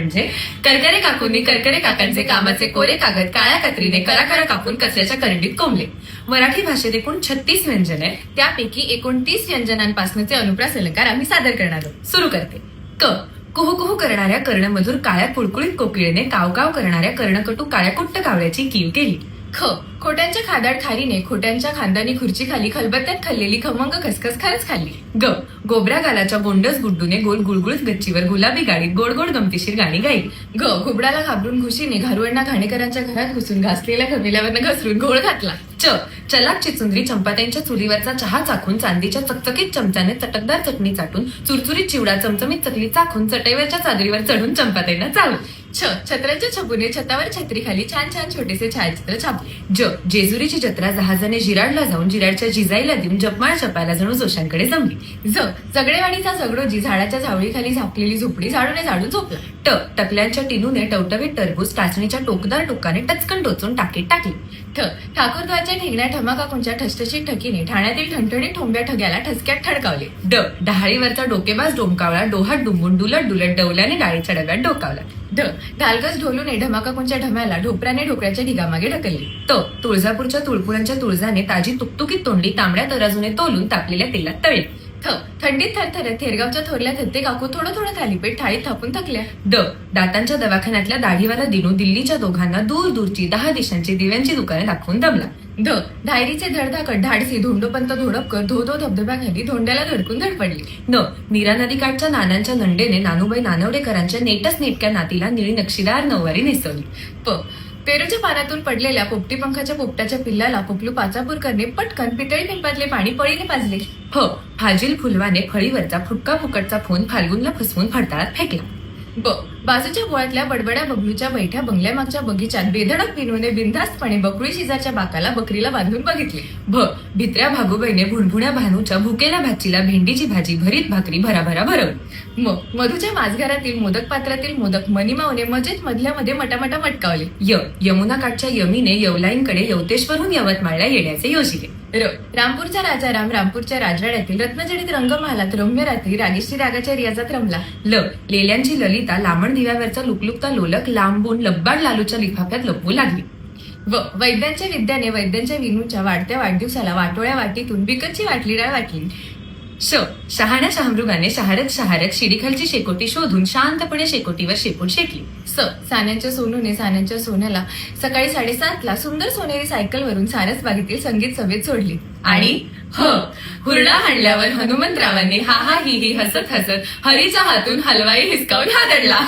म्हणजे करकरे काकूंनी करकरे काकांचे कामाचे कोरे कागद काळ्या कत्रीने कराकरा कापून कचऱ्याच्या करंडीत कोंबले. मराठी भाषेत एकूण छत्तीस व्यंजन आहे त्यापैकी एकोणतीस व्यंजनांपासूनचे अनुप्रास अलंकार आम्ही सादर करणार आहोत. सुरू करते. क. कुहू करणाऱ्या कर्णमधूर काळ्या कुळकुळीत कोकिळेने कावकाव करणाऱ्या कर्णकटू काळ्या कुट्ट कावळ्याची कीव केली. ख. खोट्यांच्या खादाड खारीने खोट्यांच्या खांदानी खुर्ची खाली खलबत्त्यात खाल्लेली खमंग खसखस खरंच खाल्ली. ग. गोबऱ्या गालाच्या बोंडस गुड्डूने गोल गुळगुळत गच्चीवर गुलाबी गाडीत गोड गोड गमतीशीर गाणी गाई ग. घुबडाला घाबरून घुशीने घारुअण्णा घाणेकरांच्या घरात घुसून घासलेल्या खमिल्यावरनं घसरून घोळ घातला. च. चलाक चिचुंद्री चंपात्यांच्या चुलीवरचा चहा चाखून चांदीच्या चकचकीत चमच्याने चटकदार चटणी चाटून चुरचुरीत चिवडा चमचमीत चकली चाखून चटईवरच्या चादरीवर चढून चंपात्यांना चालू छ छत्र्याच्या छपूने छतावर छत्री खाली छान छान छोटेसे छायाचित्र छापले. ज. जेजुरीची जत्रा जहाजाने जिराडला जाऊन जिराडच्या जिजाईला देऊन जपमाळ जपायला जणू जोशांकडे जमली. ज जगडेवाडीचा जगडोजी झाडाच्या झावळीखाली झापलेली झोपडी झाडूने झाडून झोपला. ट टकल्यांच्या टिनूने टवटवीत टरबूज टाचणीच्या टोकदार टोकाने टचकन टोचून टाकीत टाकली. ठ ठाकूरद्वारच्या ठेंगण्या ठमाकाकूंच्या ठसठशीत ठकीने ठाण्यातील ठणठणीत ठोंब्या ठग्याला ठसक्यात ठडकावले ड डहाळीवरचा डोकेबाज डोमकावळा डोहात डुंबून डुलट डुलट डवल्याने डाळीच्या डब्यात डोकावला. ढ ढालगज ढोलूने ढमाकाकूंच्या ढम्याला ढोपऱ्याने ढोकऱ्याच्या ढिगामागे ढकलली. त तुळजापूरच्या तुळपुरांच्या तुळजाने ताजी तुकतुकीत तोंडी तांबड्या तराजूने तोलून तापलेल्या तेलात तळली. थ थंडीत थरथरत थेरगावच्या थोरल्या थत्ते काकू थोडं थोडं थालीपीठ थाळीत थापून थकल्या. द दातांच्या दवाखान्यातल्या दाढीवाला दिनू दिल्लीच्या दोघांना दूर दूरची दहा दिशांची दिव्यांची दुकाने दाखवून दमला. ध डायरीचे धडधाकट धाडसी धोंडोपंत धोडपकर धो धो धबधब्याखाली धोंड्याला धडकून धडपडली. न नीरा नदीकाठच्या नानांच्या नंडेने नानूबाई नानवडेकरांच्या नेटच नेटक्या नातीला निळी नक्षीदार नऊवारी नेसवली. प पेरूच्या पानातून पडलेल्या पोपटी पंखाच्या पोपटाच्या पिल्लाला पोपलू पाचापूरकरने पटकन पितळी पिंपातले पाणी पळीने पाजले. फ. फाजील फुलवाने फळीवरचा फुटका फुकटचा फोन फाल्गुनला फसवून फडताळात फेकला. ब बाजूच्या बोळातल्या बडबड्या बबलूच्या बैठ्या बंगल्यामागच्या बगीचात बेधडक विनूने बिनधास्तपणे बकरी शिजाच्या बाकाला बकरीला बांधून बघितले. भ भित्र्या भागूबाईने भुणभुण्या भानूच्या भुकेल्या भाचीला भेंडीची भाजी भरीत भाकरी भराभरा भरव. म मधूच्या माझघरातील मोदक पात्रातील मोदक मनीमावने मजेत मधल्या मध्ये मटामटा मटकावले. य यमुना काठच्या यमीने यवलाईंकडे यवतेश्वरहून यवतमाळला येण्याचे योजिले. रामपूरच्या राजा राम रामपूरच्या राजवाड्यातील रत्नजडित रंगमहालात रम्य रात्री रागेश्री रागाच्या रियाजात रमला. ल लेल्यांची ललिता लांबण दिव्यावरचा लुकलुकता लोलक लांबून लब्बाड लालूच्या लिफाफ्यात लपवू लागली. व वैद्यांच्या विद्याने वैद्यांच्या विनूच्या वाढत्या वाढदिवसाला वाटोळ्या वाटीतून बिकटची वाटली डाळ वाटली. श शहाण्या शहामृगाने शहारत शहारत शिडीखालची शेकोटी शोधून शांतपणे शेकोटीवर शेपूट शेकली. स सान्यांच्या सोनूने सान्यांच्या सोन्याला सकाळी साडेसातला सुंदर सोनेरी सायकलवरून सारस बागेतील संगीत सभेत सोडली. आणि ह हुरडा हाणल्यावर हनुमंतरावांनी हा हा ही ही हसत हसत हरीच्या हातून हलवाई हिसकावून हादडला